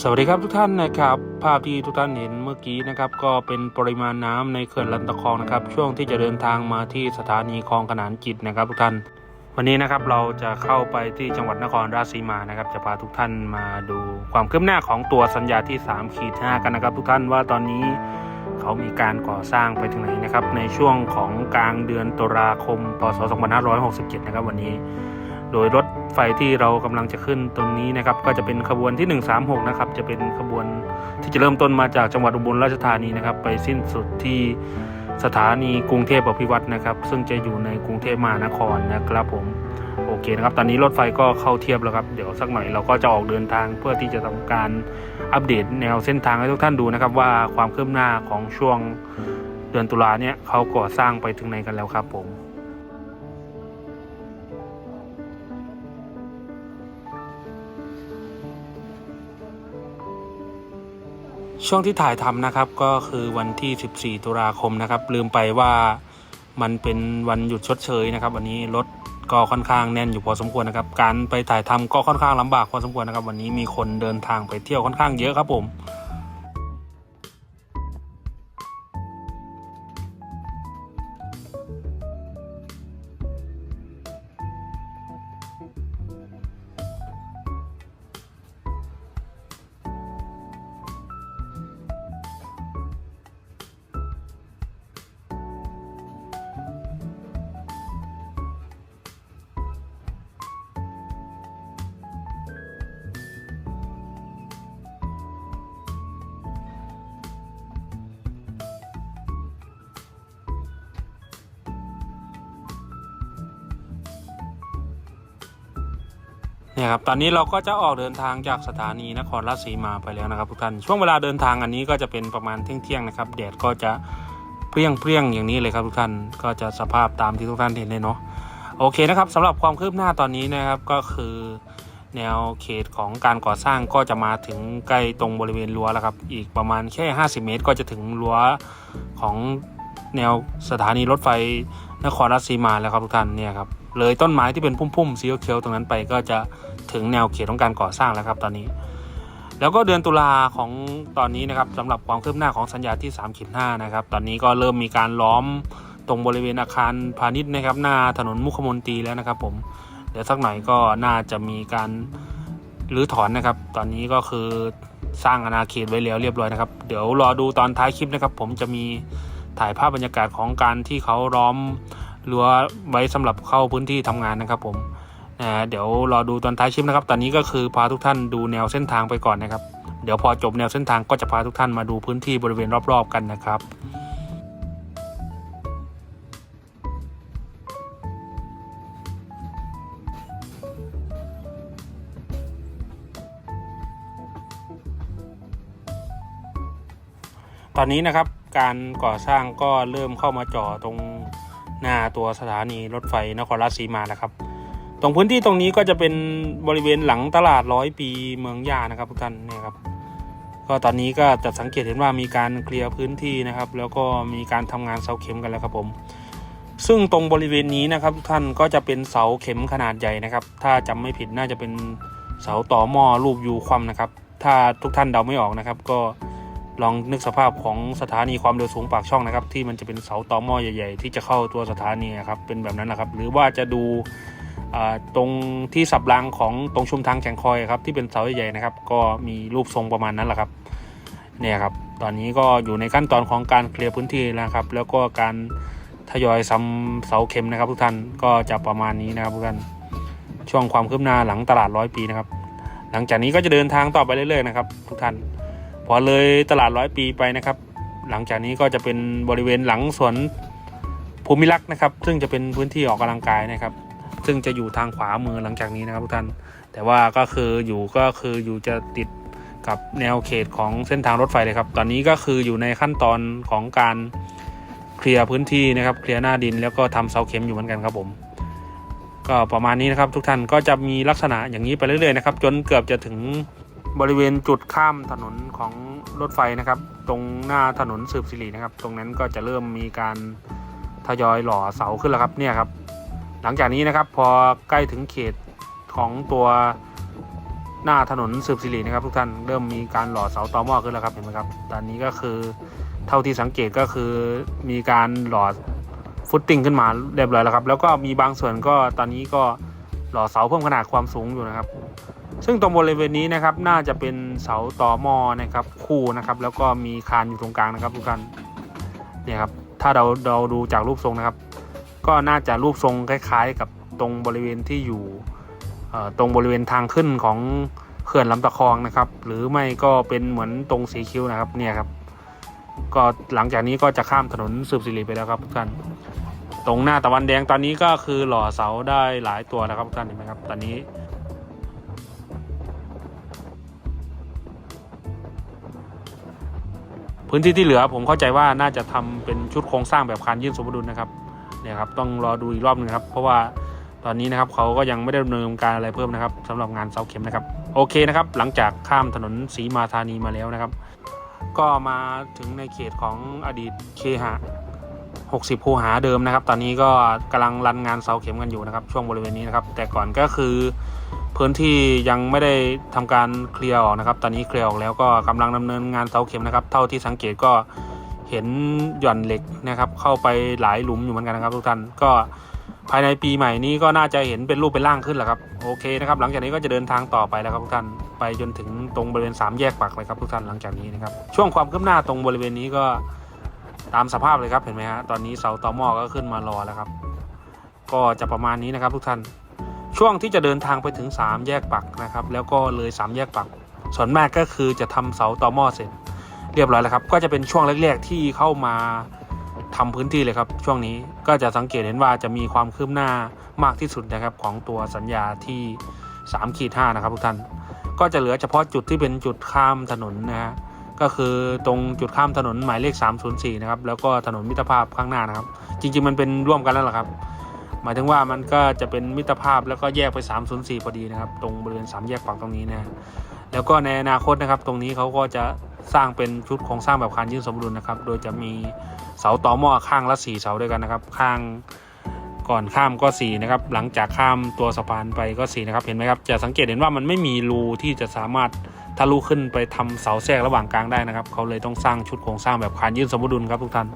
สวัสดีครับทุกท่านนะครับ ภาพที่ทุกท่านเห็นเมื่อกี้นะครับ ก็เป็นปริมาณน้ำในเขื่อนลันตะคองนะครับ ช่วงที่จะเดินทางมาที่สถานีคลองขนานจิตนะครับ ทุกท่าน วันนี้นะครับเราจะเข้าไปที่จังหวัดนครราชสีมานะครับ จะพาทุกท่านมาดูความคืบหน้าของตัวสัญญาที่3ขีด5กันนะครับ ทุกท่านว่าตอนนี้เขามีการก่อสร้างไปถึงไหนนะครับ ในช่วงของกลางเดือนตุลาคมพศ2567 นะครับ วันนี้ โดยรถ ไฟที่เรากำลังจะขึ้นตรงนี้นะครับ ก็จะเป็นขบวนที่ 136 นะครับ จะเป็นขบวนที่จะเริ่มต้นมาจากจังหวัดอุบลราชธานีนะครับ ไปสิ้นสุดที่สถานีกรุงเทพอภิวัตนะครับ ซึ่งจะอยู่ในกรุงเทพมหานครนะครับผมโอเคนะครับ ตอนนี้รถไฟก็เข้าเทียบแล้วครับ เดี๋ยวสักหน่อยเราก็จะออกเดินทางเพื่อที่จะทำการอัปเดตแนวเส้นทางให้ทุกท่านดูนะครับ ว่าความคืบหน้าของช่วงเดือนตุลาเนี่ยเขาก่อสร้างไปถึงไหนกันแล้วครับผม ช่วงที่ถ่ายทำนะครับก็คือวันที่ 14 ตุลาคมนะครับ ลืมไปว่ามันเป็นวันหยุดชดเชยนะครับ วันนี้รถก็ค่อนข้างแน่นอยู่พอสมควรนะครับ การไปถ่ายทำก็ค่อนข้างลำบากพอสมควรนะครับ วันนี้มีคนเดินทางไปเที่ยวค่อนข้างเยอะครับผม เนี่ยครับตอนนี้เราก็จะออกเดินทางจากสถานีนครราชสีมาไปแล้วนะครับทุกท่านช่วงเวลาเดินทางอันนี้ก็จะเป็นประมาณเที่ยงๆนะครับแดดก็จะเปรี้ยงเปรี้ยงๆอย่างนี้เลยครับทุกท่านก็จะสภาพตามที่ทุกท่านเห็นเลยเนาะโอเคนะครับสำหรับความคืบหน้าตอนนี้นะครับก็คือแนวเขตของการก่อสร้างก็จะมาถึงใกล้ตรงบริเวณรั้วแล้วครับ อีกประมาณแค่ 50 เมตร ก็จะถึงรั้วของแนวสถานีรถไฟนครราชสีมาแล้วครับทุกท่านเนี่ยครับเลยต้นไม้ที่เป็นพุ่มๆสีเขียวตรงนั้นไปก็จะ ถึงแนวเขตของการก่อสร้างแล้วครับตอนนี้ แล้วก็เดือนตุลาของตอนนี้นะครับสำหรับความคืบหน้าของสัญญาที่3ขีด5นะครับตอนนี้ก็เริ่มมีการล้อมตรงบริเวณอาคารพาณิชย์นะครับ หน้าถนนมุขมนตรีแล้วนะครับ ผมเดี๋ยวสักหน่อยก็น่าจะมีการรื้อถอนนะครับ ตอนนี้ก็คือสร้างอาณาเขตไว้แล้วเรียบร้อยนะครับ เดี๋ยวรอดูตอนท้ายคลิปนะครับ ผมจะมีถ่ายภาพบรรยากาศของการที่เขาล้อมรั้วไว้สำหรับเข้าพื้นที่ทำงานนะครับผม เดี๋ยวรอดูตอนท้ายคลิปนะครับ ตอนนี้ก็คือพาทุกท่านดูแนวเส้นทางไปก่อนนะครับ เดี๋ยวพอจบแนวเส้นทางก็จะพาทุกท่านมาดูพื้นที่บริเวณรอบๆกันนะครับตอนนี้นะครับการก่อสร้างก็เริ่มเข้ามาจ่อตรงหน้าตัวสถานีรถไฟนครราชสีมานะครับ ตรงพื้นที่ตรงนี้ก็จะเป็นบริเวณหลังตลาดร้อยปีเมืองยานะครับทุกท่านเนี่ยครับก็ตอนนี้ก็จะสังเกตเห็นว่ามีการเคลียร์พื้นที่นะครับ แล้วก็มีการทำงานเสาเข็มกันแล้วครับผม ซึ่งตรงบริเวณนี้นะครับทุกท่านก็จะเป็นเสาเข็มขนาดใหญ่นะครับ ถ้าจำไม่ผิดน่าจะเป็นเสาต่อหม้อรูปยูคว่ำนะครับ ถ้าทุกท่านเดาไม่ออกนะครับ ก็ลองนึกสภาพของสถานีความเร็วสูงปากช่องนะครับ ที่มันจะเป็นเสาต่อหม้อใหญ่ ๆ ที่จะเข้าตัวสถานีครับเป็นแบบนั้นนะครับ หรือว่าจะดู ตรงที่สับรางของตรงชุมทางแข่งคอยครับที่เป็นเสาใหญ่ๆนะครับ ก็มีรูปทรงประมาณนั้นแหละครับเนี่ยครับตอนนี้ก็อยู่ในขั้นตอนของการเคลียร์พื้นที่แล้วครับ แล้วก็การทยอยซ้ำเสาเข็มนะครับ ทุกท่านก็จะประมาณนี้นะครับทุกท่านช่วงความคืบหน้าหลังตลาดร้อยปีนะครับ หลังจากนี้ก็จะเดินทางต่อไปเรื่อยๆนะครับ ทุกท่านพอเลยตลาดร้อยปีไปนะครับ หลังจากนี้ก็จะเป็นบริเวณหลังสวนภูมิลักษ์นะครับ ซึ่งจะเป็นพื้นที่ออกกำลังกายนะครับ ซึ่งจะอยู่ทางขวามือหลังจากนี้นะครับทุกท่าน แต่ว่าก็คืออยู่ก็คืออยู่จะติดกับแนวเขตของเส้นทางรถไฟเลยครับ ตอนนี้ก็คืออยู่ในขั้นตอนของการเคลียร์พื้นที่นะครับ เคลียร์หน้าดินแล้วก็ทำเสาเข็มอยู่เหมือนกันครับผม ก็ประมาณนี้นะครับ ทุกท่านก็จะมีลักษณะอย่างนี้ไปเรื่อยๆนะครับ จนเกือบจะถึงบริเวณจุดข้ามถนนของรถไฟนะครับ ตรงหน้าถนนสืบสิรินะครับ ตรงนั้นก็จะเริ่มมีการทยอยหล่อเสาขึ้นแล้วครับเนี่ยครับ หลังจากนี้นะครับพอใกล้ถึงเขตของตัวหน้าถนนสืบสิรินะครับทุกท่านเริ่มมีการหล่อเสาตอหม้อขึ้นแล้วครับเห็นไหมครับตอนนี้ก็คือเท่าที่สังเกตก็คือมีการหล่อฟุตติ้งขึ้นมาเรียบร้อยแล้วครับ แล้วก็มีบางส่วนก็ตอนนี้ก็หล่อเสาเพิ่มขนาดความสูงอยู่นะครับ ซึ่งตรงบริเวณนี้นะครับน่าจะเป็นเสาตอหม้อนะครับคู่นะครับ แล้วก็มีคานอยู่ตรงกลางนะครับทุกท่านเนี่ยครับถ้าเราเราดูจากรูปทรงนะครับ ก็น่าจะรูปทรงคล้าย ๆ กับตรงบริเวณที่อยู่ตรงบริเวณทางขึ้นของเขื่อนลำตะคองนะครับ หรือไม่ก็เป็นเหมือนตรงสีคิ้วนะครับเนี่ยครับ ก็หลังจากนี้ก็จะข้ามถนนสืบสิริไปแล้วครับทุกท่านตรงหน้าตะวันแดงตอนนี้ก็คือหล่อเสาได้หลายตัวนะครับทุกท่านเห็นไหมครับ ตอนนี้พื้นที่ที่เหลือผมเข้าใจว่าน่าจะทำเป็นชุดโครงสร้างแบบคานยื่นสมดุลนะครับ เนี่ยครับต้องรอดูอีกรอบหนึงครับ เพราะว่าตอนนี้นะครับเขาก็ยังไม่ได้ดำเนินการอะไรเพิ่มนะครับสำหรับงานเสาเข็มนะครับ โอเคนะครับ หลังจากข้ามถนนศรีมาธานีมาแล้วนะครับ ก็มาถึงในเขตของอดีตเคหะ 60 คูหาเดิมนะครับ ตอนนี้ก็กำลังรันงานเสาเข็มกันอยู่นะครับ ช่วงบริเวณนี้นะครับ แต่ก่อนก็คือพื้นที่ยังไม่ได้ทำการเคลียร์ออกนะครับ ตอนนี้เคลียร์ออกแล้วก็กำลังดำเนินงานเสาเข็มนะครับ เท่าที่สังเกตก็ เห็นหย่อนเหล็กนะครับเข้าไปหลายหลุมอยู่เหมือนกันนะครับทุกท่านก็ภายในปีใหม่นี้ก็น่าจะเห็นเป็นรูปเป็นร่างขึ้นแหละครับโอเคนะครับหลังจากนี้ก็จะเดินทางต่อไปแล้วครับทุกท่านไปจนถึงตรงบริเวณสามแยกปักเลยครับทุกท่านหลังจากนี้นะครับช่วงความคืบหน้าตรงบริเวณนี้ก็ตามสภาพเลยครับเห็นไหมฮะตอนนี้เสาตอหม้อก็ขึ้นมารอแล้วครับ ก็จะประมาณนี้นะครับทุกท่านช่วงที่จะเดินทางไปถึง 3 แยกปักนะครับแล้วก็เลย 3 แยกปัก ส่วนมากก็คือจะทำเสาตอหม้อเสร็จ เรียบร้อยแล้วครับ ก็จะเป็นช่วงแรกๆที่เข้ามาทำพื้นที่เลยครับ ช่วงนี้ก็จะสังเกตเห็นว่าจะมีความคืบหน้ามากที่สุดนะครับของตัวสัญญาที่3ขีด5นะครับทุกท่าน ก็จะเหลือเฉพาะจุดที่เป็นจุดข้ามถนนนะฮะก็คือตรงจุดข้ามถนนหมายเลข 304 นะครับ แล้วก็ถนนมิตรภาพข้างหน้านะครับ จริงๆมันเป็นร่วมกันแล้วล่ะครับ หมายถึงว่ามันก็จะเป็นมิตรภาพแล้วก็แยกไป 304 พอดีนะครับ ตรงบริเวณ3แยกฝั่งตรงนี้นะแล้วก็ในอนาคตนะครับ ตรงนี้เขาก็จะ สร้างเป็นชุดโครงสร้างแบบคานยื่นสมดุลนะครับ โดยจะมีเสาต่อหม้อข้างละ 4 เสาด้วยกันนะครับ ข้างก่อนข้ามก็ 4 นะครับ หลังจากข้ามตัวสะพานไปก็ 4 นะครับ เห็นไหมครับ จะสังเกตเห็นว่ามันไม่มีรูที่จะสามารถทะลุขึ้นไปทำเสาแทรกระหว่างกลางได้นะครับ เขาเลยต้องสร้างชุดโครงสร้างแบบคานยื่นสมดุลครับทุกท่าน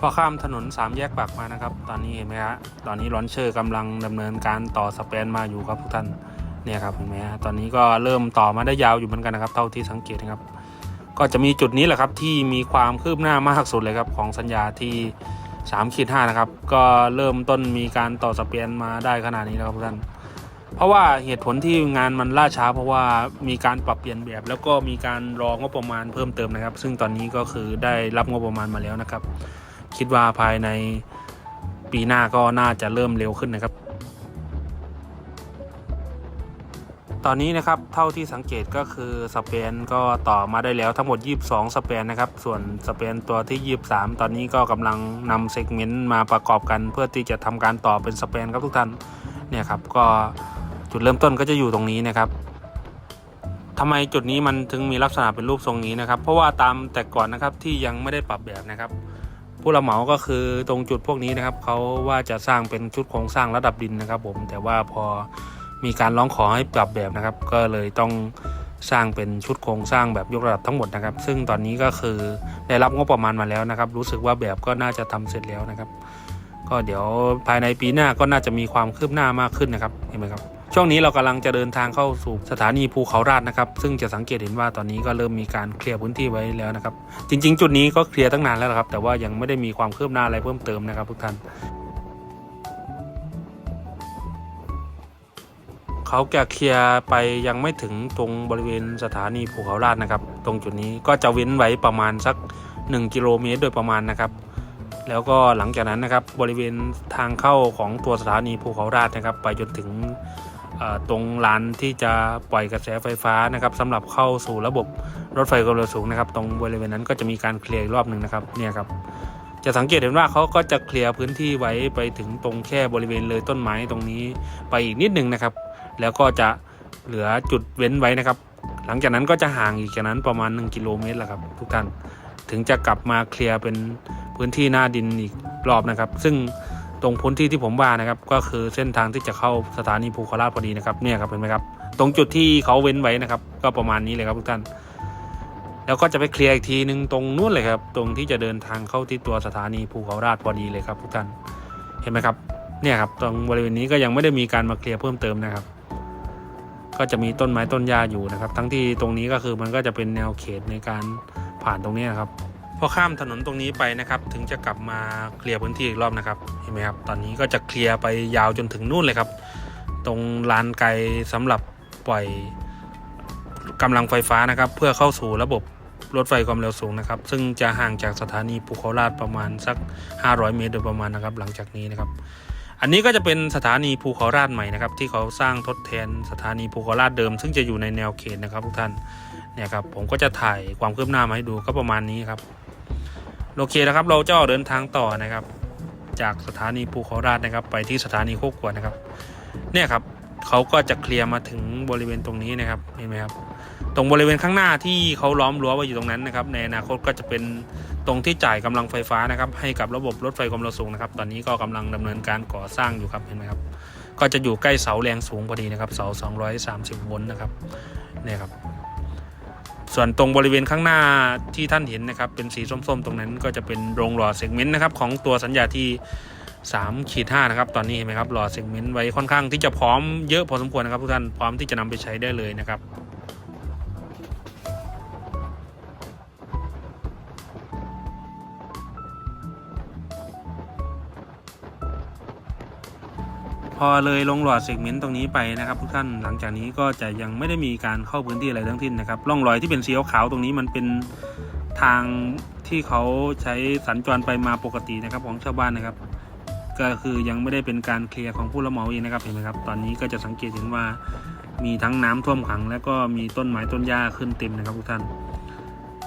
พอข้ามถนนสามแยกปากมานะครับ ตอนนี้เห็นไหมฮะตอนนี้ลอนเชอร์กำลังดำเนินการต่อสเปนมาอยู่ครับทุกท่านเนี่ยครับเห็นไหมฮะตอนนี้ก็เริ่มต่อมาได้ยาวอยู่เหมือนกันนะครับ เท่าที่สังเกตนะครับ ก็จะมีจุดนี้แหละครับที่มีความคืบหน้ามากสุดเลยครับของสัญญาที่3ขีด5นะครับ ก็เริ่มต้นมีการต่อสเปนมาได้ขนาดนี้แล้วครับทุกท่านเพราะว่าเหตุผลที่งานมันล่าช้า เพราะว่ามีการปรับเปลี่ยนแบบ แล้วก็มีการรองบประมาณเพิ่มเติมนะครับ ซึ่งตอนนี้ก็คือได้รับงบประมาณมาแล้วนะครับ คิดว่าภายในปีหน้าก็น่าจะเริ่มเร็วขึ้นนะครับ ตอนนี้นะครับเท่าที่สังเกตก็คือสเปนก็ต่อมาได้แล้วทั้งหมด 22 สเปนนะครับ ส่วนสเปนตัวที่ 23 ตอนนี้ก็กำลังนำเซกเมนต์มาประกอบกันเพื่อที่จะทำการต่อเป็นสเปนครับทุกท่านเนี่ยครับก็จุดเริ่มต้นก็จะอยู่ตรงนี้นะครับทำไมจุดนี้มันถึงมีลักษณะเป็นรูปทรงนี้นะครับ เพราะว่าตามแต่ก่อนนะครับที่ยังไม่ได้ปรับแบบนะครับ ผู้รับเหมาก็คือตรงจุดพวกนี้นะครับเขาว่าจะสร้างเป็นชุดโครงสร้างระดับดินนะครับ ผมแต่ว่าพอมีการร้องขอให้ปรับแบบนะครับ ก็เลยต้องสร้างเป็นชุดโครงสร้างแบบยกระดับทั้งหมดนะครับ ซึ่งตอนนี้ก็คือได้รับงบประมาณมาแล้วนะครับ รู้สึกว่าแบบก็น่าจะทำเสร็จแล้วนะครับ ก็เดี๋ยวภายในปีหน้าก็น่าจะมีความคืบหน้ามากขึ้นนะครับเห็นไหมครับ ช่วงนี้เรากำลังจะเดินทางเข้าสู่สถานีภูเขาราชนะครับ ซึ่งจะสังเกตเห็นว่าตอนนี้ก็เริ่มมีการเคลียร์พื้นที่ไว้แล้วนะครับ จริง ๆ จุดนี้ก็เคลียร์ตั้งนานแล้วครับ แต่ว่ายังไม่ได้มีความคืบหน้าอะไรเพิ่มเติมนะครับทุกท่านเขาแกะเคลียร์ไปยังไม่ถึงตรงบริเวณสถานีภูเขาราชนะครับ ตรงจุดนี้ก็จะเว้นไว้ประมาณสัก 1 กิโลเมตรโดยประมาณนะครับ แล้วก็หลังจากนั้นนะครับบริเวณทางเข้าของตัวสถานีภูเขาราชนะครับ ไปจนถึง ตรงลานที่จะปล่อยกระแสไฟฟ้านะครับสำหรับเข้าสู่ระบบรถไฟความเร็วสูงนะครับ ตรงบริเวณนั้นก็จะมีการเคลียร์รอบหนึ่งนะครับเนี่ยครับจะสังเกตเห็นว่าเขาก็จะเคลียร์พื้นที่ไว้ไปถึงตรงแค่บริเวณเลยต้นไม้ตรงนี้ไปอีกนิดนึงนะครับ แล้วก็จะเหลือจุดเว้นไว้นะครับ หลังจากนั้นก็จะห่างอีกจากนั้นประมาณ 1 กิโลเมตรแหละครับทุกท่านถึงจะกลับมาเคลียร์เป็นพื้นที่หน้าดินอีกรอบนะครับ ซึ่ง ตรงพื้นที่ที่ผมว่านะครับ ก็คือเส้นทางที่จะเข้าสถานีภูเขาราชพอดีนะครับเนี่ยครับเห็นไหมครับ ตรงจุดที่เขาเว้นไว้นะครับ ก็ประมาณนี้เลยครับทุกท่าน แล้วก็จะไปเคลียร์อีกทีหนึ่งตรงนู้นเลยครับ ตรงที่จะเดินทางเข้าที่ตัวสถานีภูเขาราชพอดีเลยครับทุกท่านเห็นไหมครับเนี่ยครับตรงบริเวณนี้ก็ยังไม่ได้มีการมาเคลียร์เพิ่มเติมนะครับ ก็จะมีต้นไม้ต้นหญ้าอยู่นะครับ ทั้งที่ตรงนี้ก็คือมันก็จะเป็นแนวเขตในการผ่านตรงนี้นะครับ พอข้ามถนนตรงนี้ไปนะครับ ถึงจะกลับมาเคลียร์พื้นที่อีกรอบนะครับเห็นไหมครับ ตอนนี้ก็จะเคลียร์ไปยาวจนถึงนู่นเลยครับ ตรงลานไกลสำหรับปล่อยกำลังไฟฟ้านะครับ เพื่อเข้าสู่ระบบรถไฟความเร็วสูงนะครับ ซึ่งจะห่างจากสถานีภูเขาราชประมาณสัก 500 เมตรโดยประมาณนะครับ หลังจากนี้นะครับ อันนี้ก็จะเป็นสถานีภูเขาราชใหม่นะครับ ที่เขาสร้างทดแทนสถานีภูเขาราชเดิม ซึ่งจะอยู่ในแนวเขตนะครับทุกท่านเนี่ยครับผมก็จะถ่ายความคืบหน้ามาให้ดูก็ประมาณนี้ครับ โอเคนะครับ เราจะออกเดินทางต่อนะครับ จากสถานีภูเขาราชนะครับ ไปที่สถานีโคกกวดนะครับ เนี่ยครับเขาก็จะเคลียร์มาถึงบริเวณตรงนี้นะครับเห็นไหมครับ ตรงบริเวณข้างหน้าที่เขาล้อมรั้วไว้อยู่ตรงนั้นนะครับ ในอนาคตก็จะเป็นตรงที่จ่ายกำลังไฟฟ้านะครับ ให้กับระบบรถไฟความเร็วสูงนะครับ ตอนนี้ก็กำลังดำเนินการก่อสร้างอยู่ครับเห็นไหมครับ ก็จะอยู่ใกล้เสาแรงสูงพอดีนะครับ เสา 230 โวลต์นะครับ เนี่ยครับ ส่วนตรงบริเวณข้างหน้าที่ท่านเห็นนะครับเป็นสีส้มๆ ตรงนั้นก็จะเป็นโรงหล่อเซกเมนต์นะครับของตัวสัญญาที่3ขีด5นะครับตอนนี้เห็นไหมครับหล่อเซกเมนต์ไว้ค่อนข้างที่จะพร้อมเยอะพอสมควรนะครับทุกท่านพร้อมที่จะนำไปใช้ได้เลยนะครับ พอเลยลงหลอดเซกเมนต์ตรงนี้ไปนะครับ ทุกท่านหลังจากนี้ก็จะยังไม่ได้มีการเข้าพื้นที่อะไรทั้งสิ้นนะครับร่องรอยที่เป็นสีขาวตรงนี้มันเป็นทางที่เขาใช้สัญจรไปมาปกตินะครับของชาวบ้านนะครับ ก็คือยังไม่ได้เป็นการเคลียร์ของผู้รับเหมาเองนะครับเห็นไหมครับ ตอนนี้ก็จะสังเกตเห็นว่ามีทั้งน้ำท่วมขัง แล้วก็มีต้นไม้ต้นหญ้าขึ้นเต็มนะครับทุกท่าน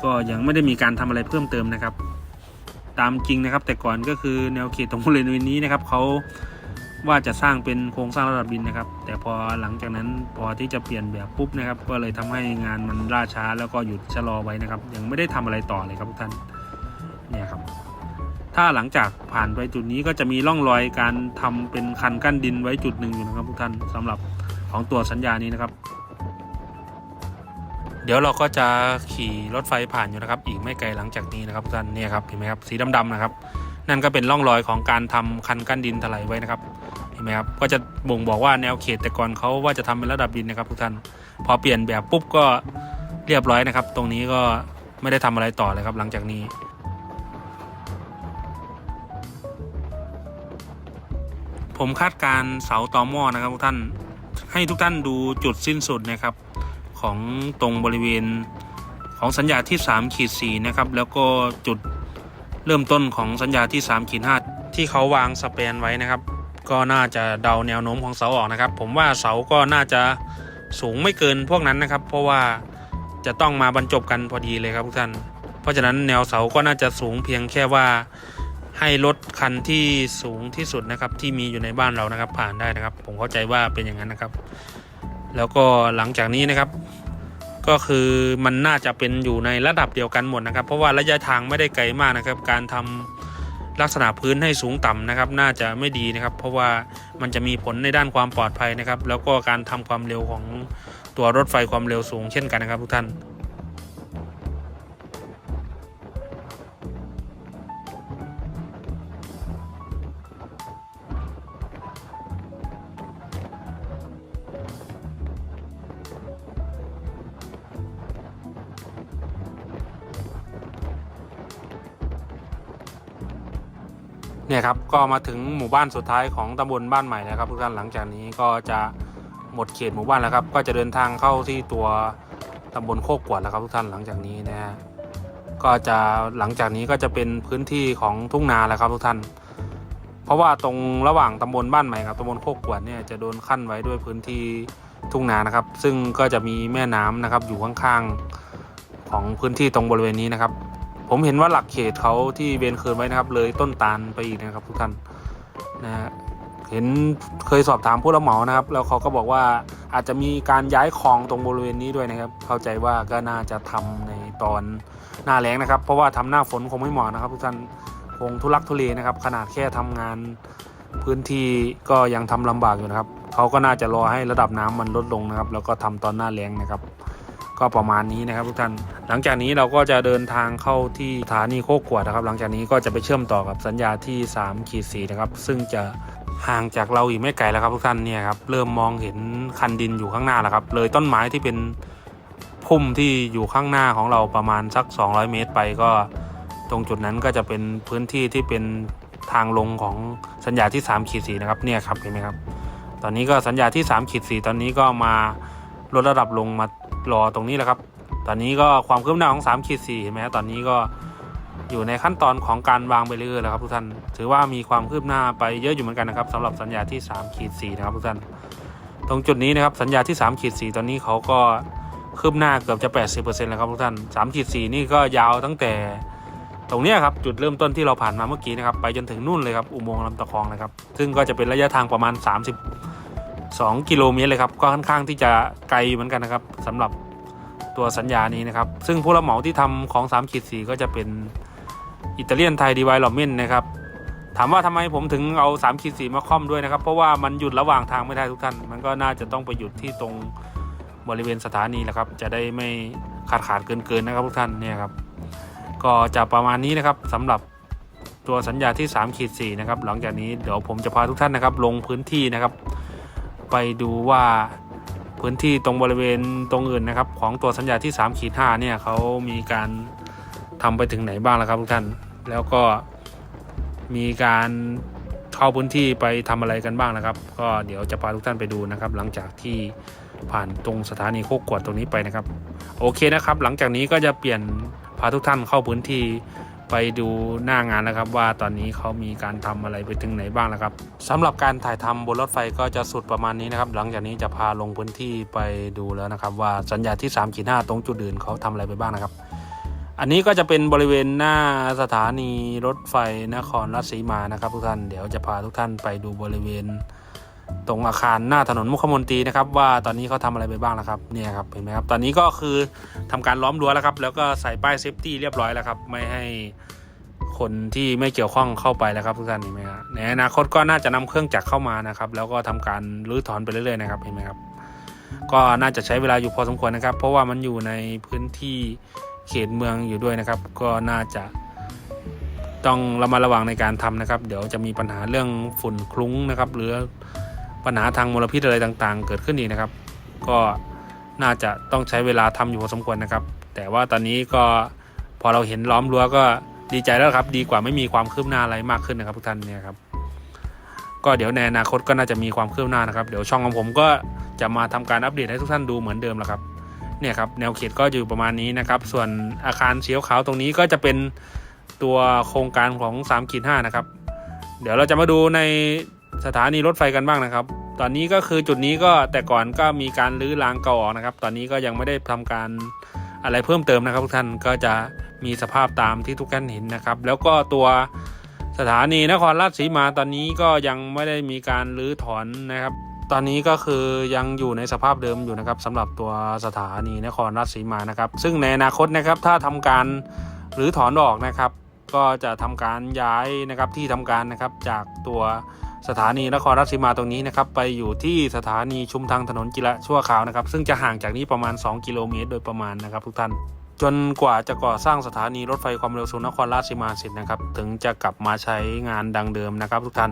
ก็ยังไม่ได้มีการทำอะไรเพิ่มเติมนะครับ ตามจริงนะครับ แต่ก่อนก็คือแนวเขตตรงบริเวณนี้นะครับเขา ว่าจะสร้างเป็นโครงสร้างระดับดินนะครับ แต่พอหลังจากนั้นพอที่จะเปลี่ยนแบบปุ๊บนะครับ ก็เลยทำให้งานมันล่าช้าแล้วก็หยุดชะลอไว้นะครับ ยังไม่ได้ทำอะไรต่อเลยครับทุกท่านเนี่ยครับ ถ้าหลังจากผ่านไปจุดนี้ก็จะมีร่องรอยการทำเป็นคันกั้นดินไว้จุดหนึ่งอยู่นะครับทุกท่านสำหรับของตัวสัญญานี้นะครับ เดี๋ยวเราก็จะขี่รถไฟผ่านอยู่นะครับ อีกไม่ไกลหลังจากนี้นะครับทุกท่านเนี่ยครับเห็นไหมครับสีดำๆนะครับ นั่นก็เป็นร่องรอยของการทำคันกั้นดินถลายไว้นะครับเห็นไหมครับก็จะบ่งบอกว่าแนวเขตแต่ก่อนเขาว่าจะทำเป็นระดับดินนะครับทุกท่านพอเปลี่ยนแบบปุ๊บก็เรียบร้อยนะครับ ตรงนี้ก็ไม่ได้ทำอะไรต่อเลยครับ หลังจากนี้ผมคาดการเสาตอหม้อนะครับทุกท่านให้ทุกท่านดูจุดสิ้นสุดนะครับของตรงบริเวณของสัญญาที่3ขีด4นะครับแล้วก็จุด เริ่มต้นของสัญญาที่3ขีด5ที่เขาวางสเปนไว้นะครับ ก็น่าจะเดาแนวโน้มของเสาออกนะครับ ผมว่าเสาก็น่าจะสูงไม่เกินพวกนั้นนะครับ เพราะว่าจะต้องมาบรรจบกันพอดีเลยครับทุกท่าน เพราะฉะนั้นแนวเสาก็น่าจะสูงเพียงแค่ว่าให้รถคันที่สูงที่สุดนะครับที่มีอยู่ในบ้านเรานะครับผ่านได้นะครับ ผมเข้าใจว่าเป็นอย่างนั้นนะครับ แล้วก็หลังจากนี้นะครับ ก็คือมันน่าจะเป็นอยู่ในระดับเดียวกันหมดนะครับ เพราะว่าระยะทางไม่ได้ไกลมากนะครับ การทำลักษณะพื้นให้สูงต่ำนะครับ น่าจะไม่ดีนะครับ เพราะว่ามันจะมีผลในด้านความปลอดภัยนะครับ แล้วก็การทำความเร็วของตัวรถไฟความเร็วสูงเช่นกันนะครับทุกท่าน เนี่ยครับก็มาถึงหมู่บ้านสุดท้ายของตำบลบ้านใหม่แล้วครับทุกท่านหลังจากนี้ก็จะหมดเขตหมู่บ้านแล้วครับ ก็จะเดินทางเข้าที่ตัวตำบลโคกกวดแล้วครับทุกท่านหลังจากนี้นะฮะก็จะหลังจากนี้ก็จะเป็นพื้นที่ของทุ่งนาแล้วครับทุกท่าน เพราะว่าตรงระหว่างตำบลบ้านใหม่กับตำบลโคกกวดเนี่ยจะโดนขั้นไว้ด้วยพื้นที่ทุ่งนานะครับ ซึ่งก็จะมีแม่น้ำนะครับอยู่ข้างๆของพื้นที่ตรงบริเวณนี้นะครับ ผมเห็นว่าหลักเขตเขาที่เวนคืนไว้นะครับ เลยต้นตาลไปอีกนะครับ ทุกท่านนะฮะเห็นเคยสอบถามผู้รับเหมานะครับ แล้วเขาก็บอกว่าอาจจะมีการย้ายคลองตรงบริเวณนี้ด้วยนะครับ เข้าใจว่าก็น่าจะทำในตอนหน้าแล้งนะครับ เพราะว่าทำหน้าฝนคงไม่เหมาะนะครับ ทุกท่านคงทุลักทุเลนะครับ ขนาดแค่ทำงานพื้นที่ก็ยังทำลำบากอยู่นะครับเขาก็น่าจะรอให้ระดับน้ำมันลดลงนะครับ แล้วก็ทำตอนหน้าแล้งนะครับ ก็ประมาณนี้นะครับทุกท่านหลังจากนี้เราก็จะเดินทางเข้าที่สถานีโคกขวดนะครับ หลังจากนี้ก็จะไปเชื่อมต่อกับสัญญาที่3ขีดสีนะครับ ซึ่งจะห่างจากเราอีกไม่ไกลแล้วครับทุกท่านเนี่ยครับเริ่มมองเห็นคันดินอยู่ข้างหน้าแล้วครับ เลยต้นไม้ที่เป็นพุ่มที่อยู่ข้างหน้าของเราประมาณสัก 200 เมตรไปก็ตรงจุดนั้นก็จะเป็นพื้นที่ที่เป็นทางลงของสัญญาที่3ขีดสีนะครับเนี่ยครับเห็นไหมครับ ตอนนี้ก็สัญญาที่3ขีดสีตอนนี้ก็มาลดระดับลงมา รอตรงนี้แหละครับ ตอนนี้ก็ความคืบหน้าของ3ขีดสีเห็นไหมครับตอนนี้ก็อยู่ในขั้นตอนของการวางไปเรื่อยๆแล้วครับทุกท่าน ถือว่ามีความคืบหน้าไปเยอะอยู่เหมือนกันนะครับสำหรับสัญญาที่3ขีดสีนะครับทุกท่าน ตรงจุดนี้นะครับสัญญาที่3ขีดสีตอนนี้เขาก็คืบหน้าเกือบจะ 80%แล้วครับทุกท่าน3ขีดสีนี่ก็ยาวตั้งแต่ตรงนี้ครับจุดเริ่มต้นที่เราผ่านมาเมื่อกี้นะครับไปจนถึงนู่นเลยครับอุโมงค์ลำตะคองนะครับซึ่งก็จะเป็นระยะทางประมาณ 2 กิโลเมตรเลยครับ ก็ค่อนข้างที่จะไกลเหมือนกันนะครับสำหรับตัวสัญญานี้นะครับ ซึ่งผู้รับเหมาที่ทำของ3ขีดสีก็จะเป็นอิตาเลียนไทยดีไวลอมเมนนะครับ ถามว่าทำไมผมถึงเอา3ขีดสีมาค่อมด้วยนะครับ เพราะว่ามันหยุดระหว่างทางไม่ได้ทุกท่าน มันก็น่าจะต้องไปหยุดที่ตรงบริเวณสถานีแหละครับ จะได้ไม่ขาดขาดเกินเกินๆนะครับทุกท่านเนี่ยครับ ก็จะประมาณนี้นะครับสำหรับตัวสัญญาที่3ขีด4นะครับ หลังจากนี้เดี๋ยวผมจะพาทุกท่านนะครับ ลงพื้นที่นะครับ ไปดูว่าพื้นที่ตรงบริเวณตรงอื่นนะครับ ของตัวสัญญาที่3ขีด5เนี่ยเขามีการทำไปถึงไหนบ้างแล้วครับทุกท่าน แล้วก็มีการเข้าพื้นที่ไปทำอะไรกันบ้างนะครับ ก็เดี๋ยวจะพาทุกท่านไปดูนะครับ หลังจากที่ผ่านตรงสถานีโคกกวดตรงนี้ไปนะครับ โอเคนะครับ หลังจากนี้ก็จะเปลี่ยนพาทุกท่านเข้าพื้นที่ ไปดูหน้างานนะครับ ว่าตอนนี้เขามีการทำอะไรไปถึงไหนบ้างแล้วครับสำหรับการถ่ายทำบนรถไฟก็จะสุดประมาณนี้นะครับ หลังจากนี้จะพาลงพื้นที่ไปดูแล้วนะครับ ว่าสัญญาที่3ขีด5ตรงจุดอื่นเขาทำอะไรไปบ้างนะครับ อันนี้ก็จะเป็นบริเวณหน้าสถานีรถไฟนครราชสีมานะครับ ทุกท่านเดี๋ยวจะพาทุกท่านไปดูบริเวณ ตรงอาคารหน้าถนนมุขมนตรีนะครับ ว่าตอนนี้เขาทำอะไรไปบ้างนะครับเนี่ยครับเห็นไหมครับตอนนี้ก็คือทำการล้อมรั้วแล้วครับ แล้วก็ใส่ป้ายเซฟตี้เรียบร้อยแล้วครับ ไม่ให้คนที่ไม่เกี่ยวข้องเข้าไปแล้วครับทุกท่านเห็นไหมครับในอนาคตก็น่าจะนำเครื่องจักรเข้ามานะครับ แล้วก็ทำการรื้อถอนไปเรื่อยๆนะครับเห็นไหมครับ ก็น่าจะใช้เวลาอยู่พอสมควรนะครับ เพราะว่ามันอยู่ในพื้นที่เขตเมืองอยู่ด้วยนะครับ ก็น่าจะต้องระมัดระวังในการทำนะครับ เดี๋ยวจะมีปัญหาเรื่องฝุ่นคลุ้งนะครับ หรือ ปัญหาทางมลพิษอะไรต่างๆ เกิดขึ้นอีกนะครับ ก็น่าจะต้องใช้เวลาทำอยู่พอสมควรนะครับ แต่ว่าตอนนี้ก็พอเราเห็นล้อมรั้วก็ดีใจแล้วครับ ดีกว่าไม่มีความคืบหน้าอะไรมากขึ้นนะครับทุกท่านเนี่ยครับ ก็เดี๋ยวในอนาคตก็น่าจะมีความคืบหน้านะครับ เดี๋ยวช่องของผมก็จะมาทำการอัปเดตให้ทุกท่านดูเหมือนเดิมแหละครับเนี่ยครับแนวเขตก็อยู่ประมาณนี้นะครับ ส่วนอาคารเสียวขาวตรงนี้ก็จะเป็นตัวโครงการของ3ขีด5นะครับ เดี๋ยวเราจะมาดูใน สถานีรถไฟกันบ้างนะครับ ตอนนี้ก็คือจุดนี้ก็แต่ก่อนก็มีการรื้อรางเก่าออกนะครับ ตอนนี้ก็ยังไม่ได้ทำการอะไรเพิ่มเติมนะครับทุกท่านก็จะมีสภาพตามที่ทุกท่านเห็นนะครับ แล้วก็ตัวสถานีนครราชสีมาตอนนี้ก็ยังไม่ได้มีการรื้อถอนนะครับ ตอนนี้ก็คือยังอยู่ในสภาพเดิมอยู่นะครับสำหรับตัวสถานีนครราชสีมานะครับ ซึ่งในอนาคตนะครับถ้าทำการหรือถอนออกนะครับ ก็จะทำการย้ายนะครับที่ทำการนะครับจากตัว สถานีนครราชสีมาตรงนี้นะครับไปอยู่ที่สถานีชุมทางถนนจิระชั่วคราวนะครับซึ่งจะห่างจากนี้ประมาณ 2 กิโลเมตร โดยประมาณนะครับ ทุกท่านจนกว่าจะก่อสร้างสถานีรถไฟความเร็วสูงนครราชสีมาเสร็จนะครับ ถึงจะกลับมาใช้งานดังเดิมนะครับ ทุกท่าน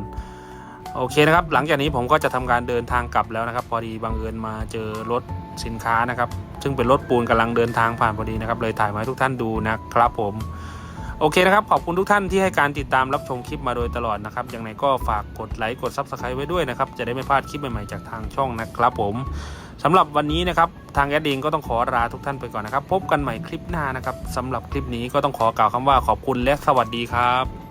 โอเคนะครับ หลังจากนี้ผมก็จะทำการเดินทางกลับแล้วนะครับ พอดีบังเอิญมาเจอรถสินค้านะครับ ซึ่งเป็นรถปูนกำลังเดินทางผ่านพอดีนะครับ เลยถ่ายมาให้ทุกท่านดูนะครับผม โอเคนะครับ ขอบคุณทุกท่านที่ให้การติดตามรับชมคลิปมาโดยตลอดนะครับอย่างไรก็ฝากกดไลค์กด Subscribe ไว้ด้วยนะครับ จะได้ไม่พลาดคลิปใหม่ๆจากทางช่องนะครับผมสำหรับวันนี้นะครับ ทางแอดเองก็ต้องขอลาทุกท่านไปก่อนนะครับ พบกันใหม่คลิปหน้านะครับสำหรับคลิปนี้ก็ต้องขอกล่าวคำว่าขอบคุณและสวัสดีครับ